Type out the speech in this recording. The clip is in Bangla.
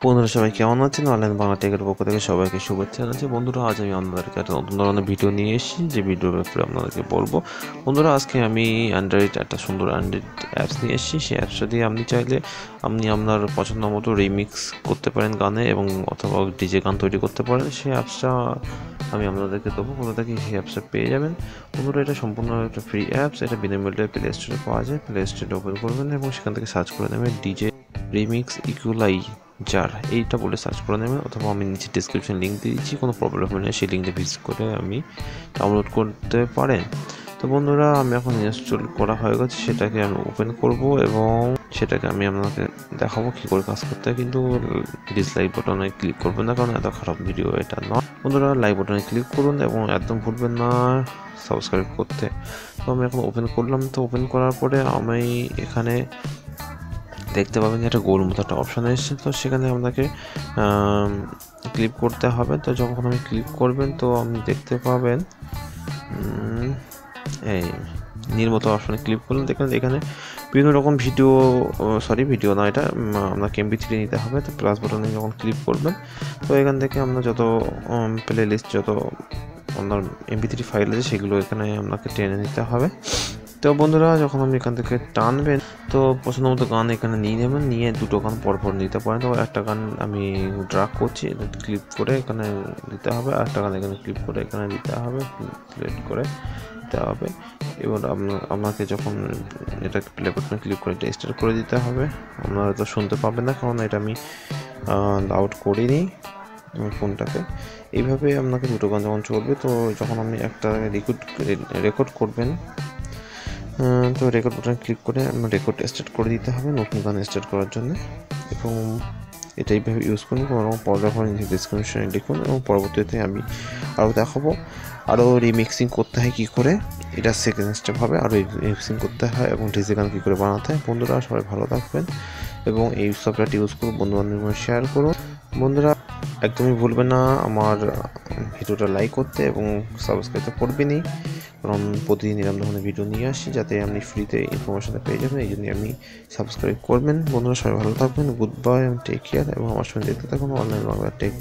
বন্ধুরা, সবাই কেমন আছেন? অনলাইন বাংলা টেকের পক্ষ থেকে সবাইকে শুভেচ্ছা জানাচ্ছি। বন্ধুরা, আজ আমি আপনাদেরকে একটা নতুন ধরনের ভিডিও নিয়ে এসেছি। যে ভিডিওর ব্যাপারে আপনাদেরকে বলব, বন্ধুরা, আজকে আমি অ্যান্ড্রয়েড একটা সুন্দর অ্যান্ড্রয়েড অ্যাপস নিয়ে এসেছি। সেই অ্যাপসটা দিয়ে আপনি চাইলে আপনি আপনার পছন্দ মতো রিমিক্স করতে পারেন গানে এবং অথবা ডিজে গান তৈরি করতে পারেন। সেই অ্যাপসটা আমি আপনাদেরকে দেবো। কোথা থেকে সেই অ্যাপসটা পেয়ে যাবেন? বন্ধুরা, এটা সম্পূর্ণ একটা ফ্রি অ্যাপস এটা বিনামূল্যে প্লে স্টোরে পাওয়া যায়। প্লে স্টোরে ওপেন করবেন এবং সেখান থেকে সার্চ করে নেবেন ডিজে রিমিক্স ইকুলাই যার এইটা বলে সার্চ করে নেবেন, অথবা আমি নিচে ডিসক্রিপশন লিঙ্ক দিয়ে দিচ্ছি, কোনো প্রবলেম না, সেই লিঙ্কটা ভিজিট করে আমি ডাউনলোড করতে পারেন। তো বন্ধুরা, আমি এখন ইনস্টল করা হয়ে গেছে, সেটাকে আমি ওপেন করব এবং সেটাকে আমি আপনাকে দেখাবো কী করে কাজ করতে কিন্তু ডিসলাইক বাটনে ক্লিক করবেন না, কারণ এত খারাপ ভিডিও এটা নয়। বন্ধুরা লাইক বাটনে ক্লিক করুন এবং একদম ভুলবেন না সাবস্ক্রাইব করতে। তো আমি এখন ওপেন করলাম, তো ওপেন করার পরে আমি এখানে দেখতে পাবেন যে একটা গোল মতো একটা অপশান এসেছে। তো সেখানে আপনাকে ক্লিক করতে হবে। তো যখন আপনি ক্লিক করবেন, তো আপনি দেখতে পাবেন এই নীল মতো অপশানে ক্লিক করলেন। দেখবেন এখানে বিভিন্ন রকম ভিডিও সরি ভিডিও না এটা আপনাকে এমবি থ্রি নিতে হবে। তো প্লাস বাটনে যখন ক্লিক করবেন, তো এখান থেকে আমরা যত প্লে লিস্ট যত আপনার এমবি থ্রি ফাইল আছে, সেগুলো এখানে আপনাকে টেনে নিতে হবে। তো বন্ধুরা, যখন আপনি এখান থেকে টানবেন, তো পছন্দ মতো গান এখানে নিয়ে নেবেন, নিয়ে দুটো গান পরপর নিতে পারেন। তো একটা গান আমি ড্রাগ করছি ক্লিপ করে এখানে দিতে হবে, আর একটা গান এখানে ক্লিপ করে এখানে দিতে হবে সিলেক্ট করে দিতে হবে। এবার আপনাকে যখন এটা প্লে বাটনে ক্লিক করে এটা করে দিতে হবে। আপনারা তো শুনতে পাবেন না, কারণ এটা আমি আউট করিনি ফোনটাকে এইভাবে আপনাকে দুটো গান যখন চলবে, তো যখন আপনি একটা রেকর্ড রেকর্ড করবেন তো রেকর্ড বাটনে ক্লিক করে আপনার রেকর্ড স্টার্ট করে দিতে হবে নতুন গান স্টার্ট করার জন্য। এবং এটা এইভাবে ইউজ করুন পর্দা করে নিচে ডিসক্রিপশনে লিখুন, এবং পরবর্তীতে আমি আরও দেখাবো। আরও রিমিক্সিং করতে হয় কী করে? এটা সেকেন্ড স্টেপ হবে আরও রিমিক্সিং করতে হয়, এবং ডিজে গান কী করে বানাতে হয়। বন্ধুরা, সবাই ভালো থাকবেন, এবং এই সফটওয়্যারটি ইউজ করুন বন্ধু বান্ধবের শেয়ার করুন। বন্ধুরা, একদমই ভুলবেন না, আমার ভিডিওটা লাইক করতে, এবং সাবস্ক্রাইব করবেনই। কারণ প্রতিদিন এরকম ধরনের ভিডিও নিয়ে আসি, যাতে আপনি ফ্রিতে ইনফরমেশনটা পেয়ে যাবেন। এই জন্য আপনি সাবস্ক্রাইব করবেন। বন্ধুরা, সবাই ভালো থাকবেন। গুড বাই টেক কেয়ার এবং আমার সঙ্গে দেখতে থাকুন। Online Bangla take